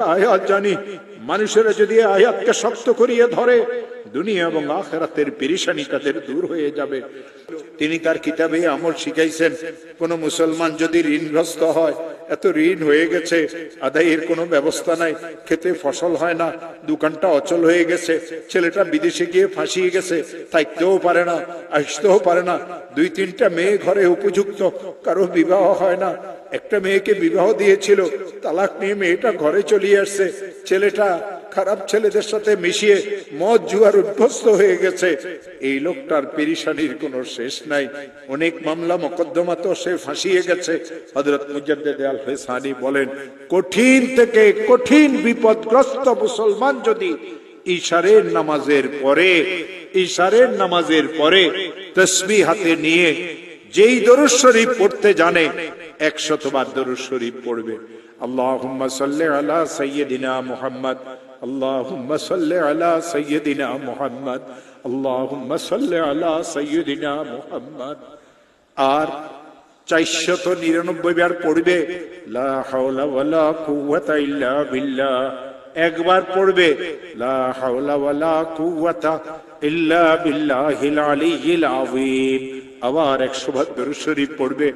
আয়াত জানি, মানুষেরা যদি আয়াতকে শক্ত করিয়ে ধরে, দুনিয়া এবং আখেরাতের পেরিসানি তাদের দূর হয়ে যাবে। তিনি তার কিতাবে আমল শিখাইছেন, কোন মুসলমান যদি ঋণগ্রস্ত হয় এত ঋণ হয়ে গেছে, আদায়ের কোনো ব্যবস্থা নাই, খেতে ফসল হয় না, দোকানটা অচল হয়ে গেছে, ছেলেটা বিদেশে গিয়ে ফাঁসিয়ে গেছে থাকতেও পারে না, আসতেও পারে না, দুই তিনটা মেয়ে ঘরে উপযুক্ত, কারও বিবাহ হয় না, একটা মেয়েকে বিবাহ দিয়েছিল, তালাক নিয়ে মেয়েটা ঘরে চলিয়ে আসছে, ছেলেটা খারাপ ছেলেদের সাথে মিশিয়ে মদ জুয়ার উদ্ভস্ত হয়ে গেছে। এই লোকটার পেরিসানির কোনো শেষ নাই। অনেক মামলা মোকদ্দমা তো সে ফাঁসিয়ে গেছে। হজরত মুজাদ্দেদ হেসানি বলেন, কঠিন থেকে কঠিন বিপদগ্রস্ত মুসলমান যদি ইশারের নামাজের পরে ইশারের নামাজের পরে তসবি হাতে নিয়ে যেই দরুদ শরীফ পড়তে জানে, একশতবার দরুদ শরীফ পড়বে। আল্লাহুম্মা সাল্লি আলা সাইয়্যিদিনা মুহাম্মদ, আল্লাহুম্মা সাল্লি আলা সাইয়্যিদিনা মুহাম্মদ, আল্লাহুম্মা সাল্লি আলা সাইয়্যিদিনা মুহাম্মদ। আর চারশত নিরানব্বই বার পড়বে, লা হাওলা ওয়ালা কুওয়াতা ইল্লা বিল্লাহ। একবার পড়বে, লা হাওলা ওয়ালা কুওয়াতা ইল্লা বিল্লাহিল আলিয়্যিল আযীম। আবার একশো বার দরুদ শরীফ পড়বে।